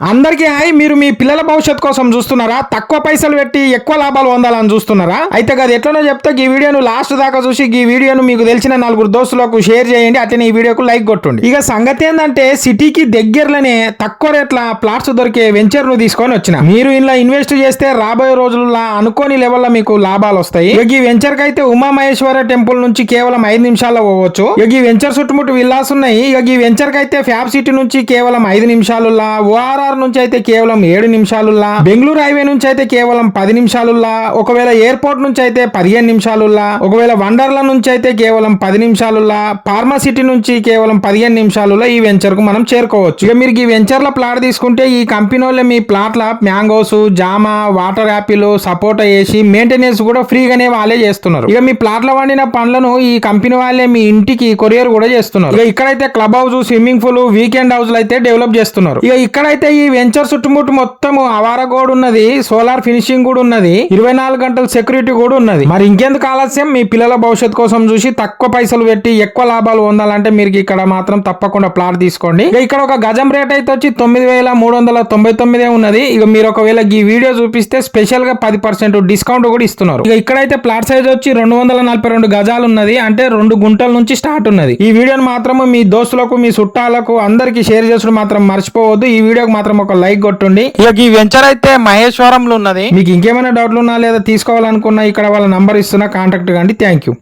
అందరికీ హాయ్. మీరు మీ పిల్లల భవిష్యత్ కోసం చూస్తున్నారా? తక్కువ పైసలు పెట్టి ఎక్కువ లాభాలు పొందాలని చూస్తున్నారా? అయితే అది ఎట్లనో చెప్తే ఈ వీడియోను లాస్ట్ దాకా చూసి ఈ వీడియోను మీకు తెలిసిన నలుగురు దోస్తులకు షేర్ చేయండి. అట్లనే ఈ వీడియోకు లైక్ కొట్టండి. ఇక సంగతి ఏంటంటే సిటీకి దగ్గరలోనే తక్కువ రేట్ల ప్లాట్స్ దొరికే వెంచర్ను తీసుకొని వచ్చిన. మీరు ఇలా ఇన్వెస్ట్ చేస్తే రాబోయే రోజుల్లో అనుకోని లెవెల్లో మీకు లాభాలు వస్తాయి. ఇక ఈ వెంచర్కి అయితే ఉమామహేశ్వర టెంపుల్ నుంచి కేవలం ఐదు నిమిషాల్లో పోవచ్చు. ఇక ఈ వెంచర్ చుట్టుముట్టు విల్లాస్ ఉన్నాయి ఇక ఈ వెంచర్కి అయితే ఫ్యాబ్ సిటీ నుంచి కేవలం ఐదు నిమిషాలులా ఆర్ఆర్ నుంచి అయితే కేవలం ఏడు నిమిషాలుల్లా బెంగళూరు హైవే నుంచి అయితే కేవలం పది నిమిషాలులా ఒకవేళ ఎయిర్పోర్ట్ నుంచి అయితే పదిహేను నిమిషాలులా ఒకవేళ వండర్లా నుంచి అయితే కేవలం పది నిమిషాలులా ఫార్మా సిటీ నుంచి కేవలం పదిహేను నిమిషాలులో ఈ వెంచర్కు మనం చేరుకోవచ్చు. ఇక మీరు ఈ వెంచర్ల ప్లాట్ తీసుకుంటే ఈ కంపెనీ వాళ్ళే మీ ప్లాట్ల మ్యాంగోస్ జామ వాటర్ యాపిల్ సపోటా వేసి మెయింటెనెన్స్ కూడా ఫ్రీగానే వాళ్ళే చేస్తున్నారు. ఇక మీ ప్లాట్ల వండిన పండ్లను ఈ కంపెనీ వాళ్ళే మీ ఇంటికి కొరియర్ కూడా చేస్తున్నారు. ఇక ఇక్కడైతే club house swimming pool weekend house అయితే డెవలప్ చేస్తున్నారు. ఇక ఇక్కడైతే ఈ వెంచర్ చుట్టుముట్టు మొత్తం అవారగోడ్ ఉన్నది సోలార్ ఫినిషింగ్ కూడా ఉన్నది ఇరవై నాలుగు గంటల సెక్యూరిటీ కూడా ఉన్నది. మరి ఇంకెందుకు ఆలస్యం? మీ పిల్లల భవిష్యత్ కోసం చూసి తక్కువ పైసలు పెట్టి ఎక్కువ లాభాలు పొందాలంటే మీరు ఇక్కడ మాత్రం తప్పకుండా ప్లాట్ తీసుకోండి. ఇక్కడ ఒక గజం రేట్ అయితే వచ్చి తొమ్మిది వేల మూడు వందల తొంభై తొమ్మిదే ఉన్నది. ఇక మీరు ఒకవేళ ఈ వీడియో చూపిస్తే స్పెషల్గా పది పర్సెంట్ డిస్కౌంట్ కూడా ఇస్తున్నారు. ఇక ఇక్కడైతే ప్లాట్ సైజ్ వచ్చి రెండు వందల నలభై రెండు గజాలు ఉన్నది. అంటే రెండు గుంటల నుంచి స్టార్ట్ ఉన్నది. ఈ వీడియోని మాత్రం మీ దోస్తులకు మీ చుట్టాలకు అందరికి షేర్ చేసుడు మాత్రం మర్చిపోవద్దు. ఈ వీడియోకి మాత్రం ఒక లైక్ కొట్టుండి. ఇక ఈ వెంచర్ అయితే మహేశ్వరంలో ఉన్నది. మీకు ఇంకేమైనా డౌట్లు ఉన్నా లేదా తీసుకోవాలనుకున్నా ఇక్కడ వాళ్ళ నంబర్ ఇస్తున్నా కాంటాక్ట్ కండి. Thank you